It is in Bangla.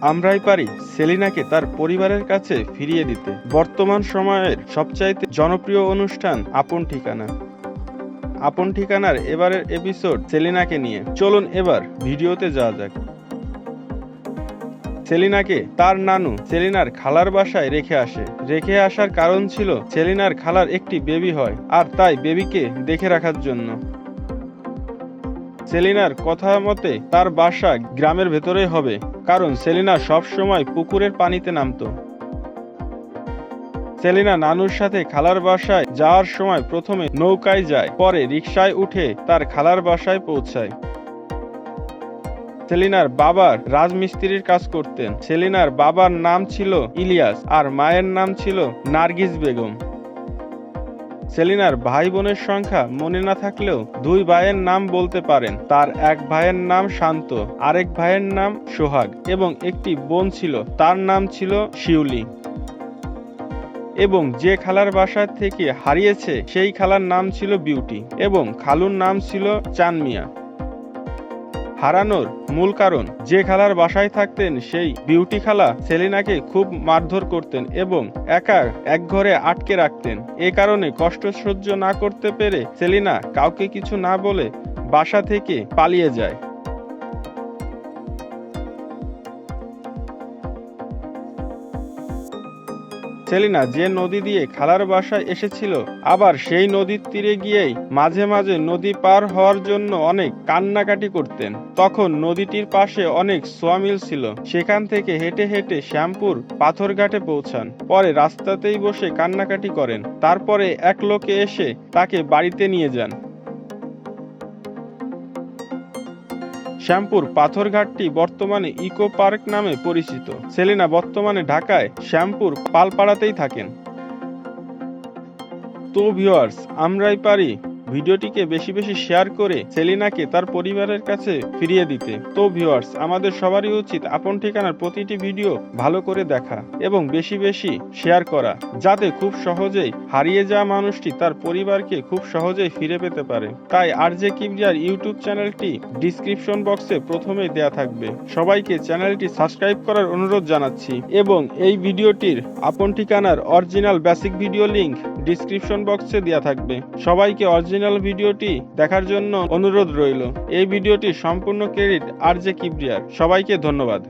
আমরাই পারি সেলিনাকে তার পরিবারের কাছে ফিরিয়ে দিতে। বর্তমান সময়ের সবচাইতে জনপ্রিয় অনুষ্ঠান আপন ঠিকানা। আপন ঠিকানার এবারের এপিসোড সেলিনাকে নিয়ে। চলুন এবার ভিডিওতে যাওয়া যাক। সেলিনাকে তার নানু সেলিনার খালার বাসায় রেখে আসে। রেখে আসার কারণ ছিল সেলিনার খালার একটি বেবি হয় আর তাই বেবিকে দেখে রাখার জন্য। সেলিনার কথা মতে তার বাসা গ্রামের ভেতরে হবে। কারণ সেলিনা সব সময় পুকুরের পানিতে নামতো। সেলিনা নানুর সাথে খালার বাসায় যাওয়ার সময় প্রথমে নৌকায় যায়, পরে রিকশায় উঠে তার খালার বাসায় পৌঁছায়। সেলিনার বাবার রাজমিস্ত্রির কাজ করতেন। সেলিনার বাবার নাম ছিল ইলিয়াস আর মায়ের নাম ছিল নার্গিস বেগম। সেলিনার ভাই বোনের সংখ্যা মনে না থাকলেও দুই ভাইয়ের নাম বলতে পারেন। তার এক ভাইয়ের নাম শান্ত, আরেক ভাইয়ের নাম সোহাগ এবং একটি বোন ছিল, তার নাম ছিল শিউলি। এবং যে খালার বাসা থেকে হারিয়েছে, সেই খালার নাম ছিল বিউটি এবং খালুর নাম ছিল চানমিয়া। হারানোর মূল কারণ, যে খালার বাসায় থাকতেন সেই বিউটি খালা সেলিনাকে খুব মারধর করতেন এবং একা এক ঘরে আটকে রাখতেন। এ কারণে কষ্ট সহ্য না করতে পেরে সেলিনা কাউকে কিছু না বলে বাসা থেকে পালিয়ে যায়। সেলিনা যে নদী দিয়ে খালার বাসায় এসেছিল, আবার সেই নদীর তীরে গিয়েই মাঝে মাঝে নদী পার হওয়ার জন্য অনেক কান্নাকাটি করতেন। তখন নদীটির পাশে অনেক সোয়ামিল ছিল। সেখান থেকে হেঁটে হেঁটে শ্যামপুর পাথরঘাটে পৌঁছান। পরে রাস্তাতেই বসে কান্নাকাটি করেন। তারপরে এক লোকে এসে তাকে বাড়িতে নিয়ে যান। শ্যামপুর পাথরঘাটটি বর্তমানে ইকো পার্ক নামে পরিচিত। সেলিনা বর্তমানে ঢাকায় শ্যামপুর পালপাড়াতেই থাকেন। তো ভিওয়ার্স আমরাই পারি ভিডিওটিকে বেশি বেশি শেয়ার করে সেলিনাকে তার পরিবারের কাছে ফিরিয়ে দিতে। তো ভিউয়ার্স, আমাদের সবারই উচিত আপন ঠিকানার প্রতিটি ভিডিও ভালো করে দেখা এবং বেশি বেশি শেয়ার করা, যাতে খুব সহজেই হারিয়ে যাওয়া মানুষটি তার পরিবারকে খুব সহজেই ফিরে পেতে পারে। তাই আর জে কিবরিয়ার ইউটিউব চ্যানেলটি ডিসক্রিপশন বক্সে প্রথমেই দেয়া থাকবে। সবাইকে চ্যানেলটি সাবস্ক্রাইব করার অনুরোধ জানাচ্ছি এবং এই ভিডিওটির আপন ঠিকানার original basic video link description বক্সে দেওয়া থাকবে। সবাইকে অরিজিনাল ভিডিওটি দেখার জন্য অনুরোধ রইল। এই ভিডিওটি সম্পূর্ণ ক্রেডিট আর জে কিবরিয়ার। সবাইকে ধন্যবাদ।